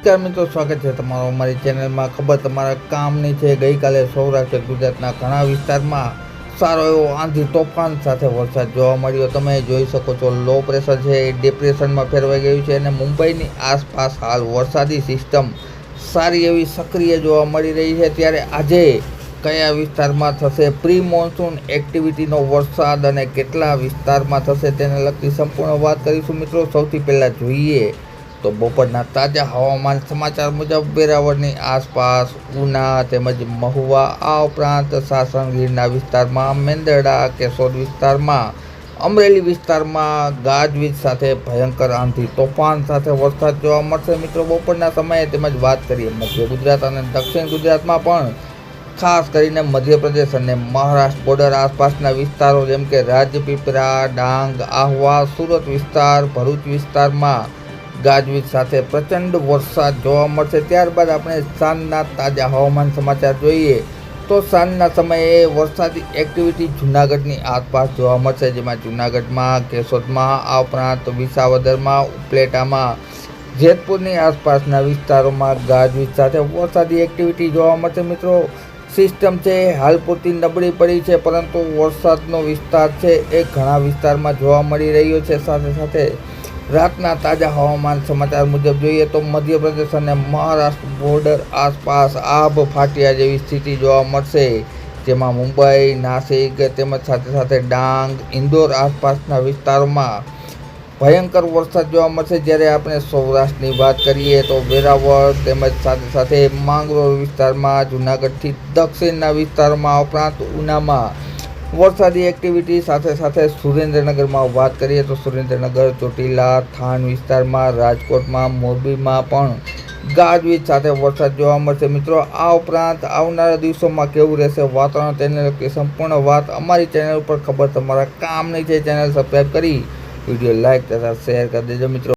નમસ્કાર મિત્રો, સ્વાગત છે તમારું અમારી ચેનલમાં. ખબર તમારા કામની છે, ગઈકાલે સૌરાષ્ટ્ર ગુજરાતના ઘણા વિસ્તારમાં સારો એવો આંધી તોફાન સાથે વરસાદ જોવા મળ્યો. તમે જોઈ શકો છો, લો પ્રેશર છે એ ડિપ્રેશનમાં ફેરવાઈ ગયું છે અને મુંબઈની આસપાસ હાલ વરસાદી સિસ્ટમ સારી એવી સક્રિય જોવા મળી રહી છે. ત્યારે આજે કયા વિસ્તારમાં થશે પ્રી મોન્સૂન એક્ટિવિટીનો વરસાદ અને કેટલા વિસ્તારમાં થશે તેને લગતી સંપૂર્ણ વાત કરીશું. મિત્રો, સૌથી પહેલાં જોઈએ તો બપોરના તાજા હવામાન સમાચાર મુજબ વેરાવળની આસપાસ, ઉના તેમજ મહુવા આ ઉપરાંત સાસણગીરના વિસ્તારમાં, મેંદરડા, કેશોદ વિસ્તારમાં, અમરેલી વિસ્તારમાં ગાજવીજ સાથે ભયંકર આંધી તોફાન સાથે વરસાદ જોવા મળશે. મિત્રો, બપોરના સમયે તેમજ વાત કરીએ મધ્ય ગુજરાત અને દક્ષિણ ગુજરાતમાં પણ, ખાસ કરીને મધ્યપ્રદેશ અને મહારાષ્ટ્ર બોર્ડર આસપાસના વિસ્તારો જેમ કે રાજપીપળા, ડાંગ, આહવા, સુરત વિસ્તાર, ભરૂચ વિસ્તારમાં ગાજવીજ સાથે પ્રચંડ વરસાદ જોવા મળશે. ત્યારબાદ આપણે સાંજના તાજા હવામાન સમાચાર જોઈએ તો સાંજના સમયે વરસાદી એક્ટિવિટી જૂનાગઢની આસપાસ જોવા મળશે, જેમાં જૂનાગઢમાં, કેશોદમાં, આ ઉપરાંત વિસાવદરમાં, ઉપલેટામાં, જેતપુરની આસપાસના વિસ્તારોમાં ગાજવીજ સાથે વરસાદી એક્ટિવિટી જોવા મળશે. મિત્રો સિસ્ટમ છે, હાલ પૂરતી નબળી પડી છે, પરંતુ વરસાદનો વિસ્તાર છે એ ઘણા વિસ્તારમાં જોવા મળી રહ્યો છે. સાથે સાથે રાતના તાજા હવામાન સમાચાર મુજબ જોઈએ તો મધ્યપ્રદેશ અને મહારાષ્ટ્ર બોર્ડર આસપાસ આભ ફાટ્યા જેવી સ્થિતિ જોવા મળશે. જેમાં મુંબઈ, નાસિક તેમજ સાથે સાથે ડાંગ, ઇન્દોર આસપાસના વિસ્તારોમાં ભયંકર વરસાદ જોવા મળશે. જ્યારે આપણે સૌરાષ્ટ્રની વાત કરીએ તો વેરાવળ તેમજ સાથે સાથે માંગરોળ વિસ્તારમાં, જૂનાગઢથી દક્ષિણના વિસ્તારમાં ઉપરાંત ઉનામાં વરસાદી એક્ટિવિટી સાથે સાથે સુરેન્દ્રનગરમાં વાત કરીએ તો સુરેન્દ્રનગર, ચોટીલા થાન વિસ્તારમાં, રાજકોટમાં, મોરબીમાં પણ ગાજવીજ સાથે વરસાદ જોવા મળશે. મિત્રો, આ ઉપરાંત આવનારા દિવસોમાં કેવું રહેશે વાતાવરણ તેને લગતી સંપૂર્ણ વાત અમારી ચેનલ ઉપર ખબર તમારા કામની છે ચેનલ સબસ્ક્રાઈબ કરી વીડિયો લાઇક તથા શેર કરી દેજો મિત્રો.